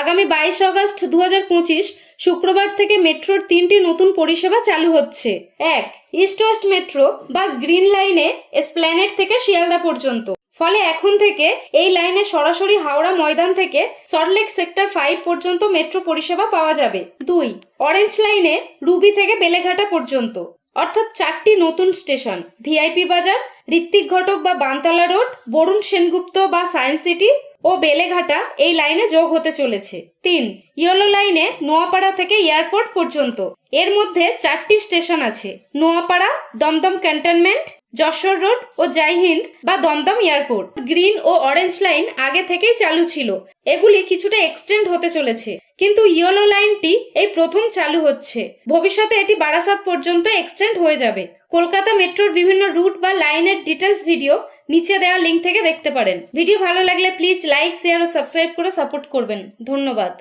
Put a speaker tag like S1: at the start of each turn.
S1: আগামী বাইশ আগস্ট দু শুক্রবার থেকে মেট্রোর তিনটি নতুন পরিষেবা চালু হচ্ছে। এক, ইস্ট ওয়েস্ট মেট্রো বা গ্রিন লাইনে এসপ্ল্যানেট থেকে শিয়ালদা পর্যন্ত। ফলে এখন থেকে এই লাইনে সরাসরি হাওড়া ময়দান থেকে সল্টলেক সেক্টর ফাইভ পর্যন্ত মেট্রো পরিষেবা পাওয়া যাবে। দুই, অরেঞ্জ লাইনে রুবি থেকে বেলেঘাটা পর্যন্ত। অর্থাৎ চারটি নতুন স্টেশন, ভিআইপি বাজার, ঋত্বিক ঘটক বা বানতলা রোড, বরুণ সেনগুপ্ত বা সায়েন্স সিটি ও বেলেঘাটা এই লাইনে যোগ হতে চলেছে। তিন, ইয়েলো লাইনে নোয়াপাড়া থেকে এয়ারপোর্ট পর্যন্ত। এর মধ্যে চারটি স্টেশন আছে। নোয়াপাড়া, দমদম ক্যান্টনমেন্ট, যশোর রোড ও জয়হিন্দ বা দমদম এয়ারপোর্ট। গ্রিন ও অরেঞ্জ লাইন আগে থেকেই চালু ছিল। এগুলি কিছুটা এক্সটেন্ড হতে চলেছে। কিন্তু ইয়েলো লাইনটি এই প্রথম চালু হচ্ছে। ভবিষ্যতে এটি বারাসাত পর্যন্ত এক্সটেন্ড হয়ে যাবে। কলকাতা মেট্রোর বিভিন্ন রুট বা লাইনের ডিটেলস ভিডিও নিচে দেওয়া লিঙ্ক থেকে দেখতে পারেন। ভিডিও ভালো লাগলে প্লিজ লাইক শেয়ার ও সাবস্ক্রাইব করে সাপোর্ট করবেন। ধন্যবাদ।